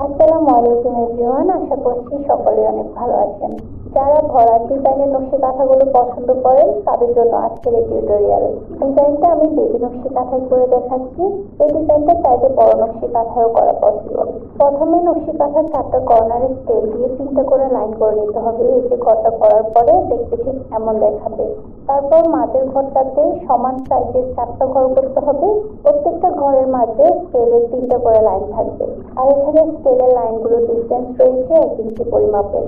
আসসালামু আলাইকুম এভরিওয়ান আশা করছি সকলে অনেক ভালো আছেন। যারা ভরার ডিজাইনের নকশি কাঁথাগুলো পছন্দ করেন, তাদের জন্য আজকের এই টিউটোরিয়াল ডিজাইনটা আমি বেবি নকশি কাঁথায় করে দেখাচ্ছি। এই ডিজাইনটা চাইলে বড় নকশি কাঁথায়ও করা পসিবল প্রথমে নকশি কাঁথার চারটা কর্নারে স্কেল দিয়ে তিনটা করে লাইন করে নিতে হবে। এই যে ঘরটা করার পরে দেখতে ঠিক এমন দেখাবে। তারপর মাঝের ঘরটাতে সমান সাইজের চারটা ঘর করতে হবে। প্রত্যেকটা ঘরের মাঝে স্কেলের তিনটা করে লাইন থাকবে। আর এখানে স্কেলের লাইনগুলো ডিস্টেন্স রয়েছে এক ইঞ্চি পরিমাপের।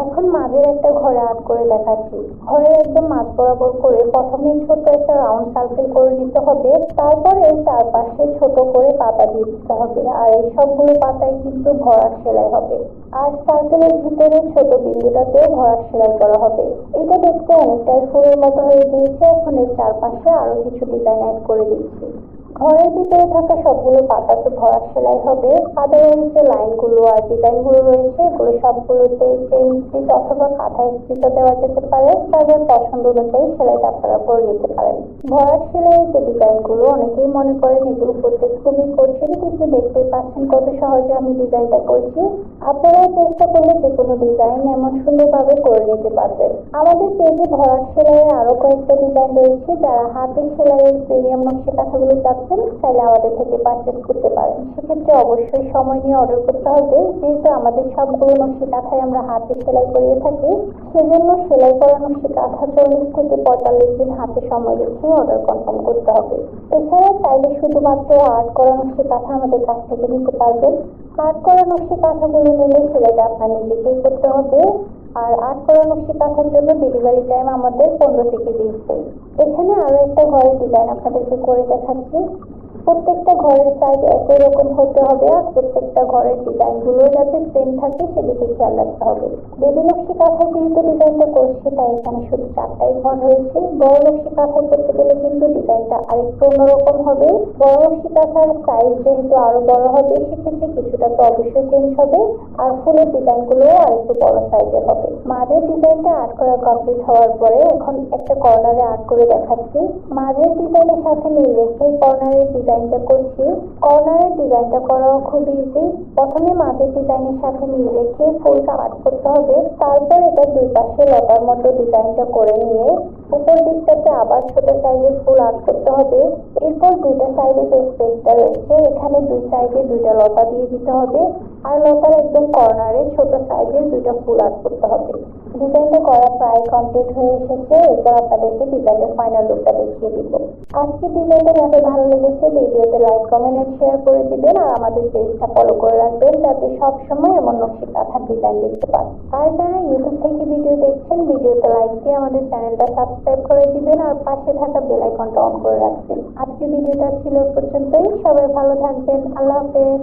এখন মাঝের একটা ঘরে আর্ট করে দেখাচ্ছি। ঘরের একদম মাঝ বরাবর করে প্রথমে ছোট একটা রাউন্ড সার্কেল করে নিতে হবে, তারপর এর চারপাশে ছোট করে পাতা দিয়ে দিতে হবে, আর এই সবগুলো পাতায় কিন্তু ভরাট সেলাই হবে। আর সার্কেলের ভিতরে ছোট বিন্দুটাতেও ভরাট সেলাই করা হবে। এটা দেখতে অনেকটাই ফুলের মতো হয়ে গিয়েছে, এখন এর চারপাশে আরও কিছু ডিজাইন অ্যাড করে দিচ্ছি। ঘরের ভিতরে থাকা সবগুলো পাতাতে ভরাট সেলাই হবে। আদারওয়াইজ যে লাইনগুলো আর ডিজাইনগুলো রয়েছে, এগুলো সবগুলোতে চেন স্টিচ অথবা কাঁথা স্টিচও দেওয়া যেতে পারে। তাদের পছন্দ অনুযায়ী সেলাইটা আপনারা করে নিতে পারেন। ভরাট সেলাইয়ের যে ডিজাইনগুলো অনেকেই মনে করেন এগুলো করতে খুবই কঠিন, কিন্তু দেখতেই পাচ্ছেন কত সহজে আমি ডিজাইনটা করছি। আপনারাও চেষ্টা করলে যে কোনো ডিজাইন এমন সুন্দরভাবে করে নিতে পারবেন আমাদের পেজে ভরাট সেলাইয়ের আরও কয়েকটা ডিজাইন রয়েছে যারা হাতের সেলাইয়ের প্রিমিয়াম নকশা কাঁথাগুলো চাচ্ছেন, চাইলে আমাদের থেকে পারচেস করতে পারেন। সেক্ষেত্রে অবশ্যই সময় নিয়ে অর্ডার করতে হবে। যেহেতু আমাদের সবগুলো নকশি কাঁথায় আমরা হাতে সেলাই করিয়ে থাকি, সেজন্য সেলাই করা নকশি কাঁথা চল্লিশ থেকে পঁয়তাল্লিশ দিন হাতে সময় রেখে অর্ডার কনফার্ম করতে হবে। এছাড়া চাইলে শুধুমাত্র আর্ট করা নকশি কাঁথা আমাদের কাছ থেকে নিতে পারবেন। আর্ট করা নকশি কাঁথাগুলো নিলে সেলাইটা আপনার নিজেকেই করতে হবে। আর আট করা নকশি কাঁথার জন্য ডেলিভারি টাইম আমাদের পনেরো থেকে বিশ দিন। এখানে আরও একটা ঘরের ডিজাইন আপনাদেরকে করে দেখাচ্ছি। প্রত্যেকটা ঘরের সাইজ একই রকম হতে হবে আর প্রত্যেকটা ঘরের ডিজাইনগুলো যাতে সেম থাকে সেদিকে খেয়াল রাখতে হবে। বেবি নকশি কাঁথায় যেহেতু ডিজাইনটা করছি, তাই এখানে শুধু চারটাই ঘর হয়েছে বড় নকশি কাঁথায় করতে গেলে কিন্তু ডিজাইনটা আরেকটু অন্যরকম হবে। বড় নকশি কাঁথার সাইজ যেহেতু আরও বড় হবে, সেক্ষেত্রে কিছুটা তো অবশ্যই চেঞ্জ হবে। আর ফুলের ডিজাইনগুলো আরেকটু বড় সাইজের হবে। মাঝের ডিজাইনটা আর্ট করা কমপ্লিট হওয়ার পরে এখন একটা কর্নারে আর্ট করে দেখাচ্ছি। মাঝের ডিজাইনের সাথে মিল রেখে কর্নারের ডিজাইনটা করছি। কর্নারের ডিজাইনটা করাও খুব ইজি প্রথমে মাঝের ডিজাইনের সাথে মিল রেখে ফুলটা আর্ট করতে হবে। তারপর এটা দুই পাশে লতার মতো ডিজাইনটা করে নিয়ে উপর দিকটাতে আবার ছোট সাইজের ফুল আর্ট করতে হবে। এরপর দুইটা সাইডে যে স্পেসটা রয়েছে, এখানে দুই সাইডে দুইটা লতা দিয়ে দিতে হবে। আর লতার একদম কর্নারে ছোট সাইজের দুইটা ফুল আর্ট করতে হবে। ডিজাইনটা করা প্রায় কমপ্লিট হয়ে এসেছে। এরপর আপনাদেরকে ডিজাইনের ফাইনাল লুকটা দেখিয়ে দিব। আজকে ডিজাইনটা যাতে ভালো লেগেছে ভিডিওতে লাইক কমেন্ট শেয়ার করে দিবেন আর আমাদের পেজটা ফলো করে রাখবেন যাতে সব সময় এমন নকশি কাঁথার ডিজাইন দেখতে পান। আর যারা ইউটিউব থেকে ভিডিও দেখছেন ভিডিওতে লাইক দিয়ে আমাদের চ্যানেলটা সাবস্ক্রাইব করে দিবেন আর পাশে থাকা বেল আইকনটা অন করে রাখবেন। আজকের ভিডিওটা ছিল পর্যন্তই। সবাই ভালো থাকবেন। আল্লাহ হাফেজ।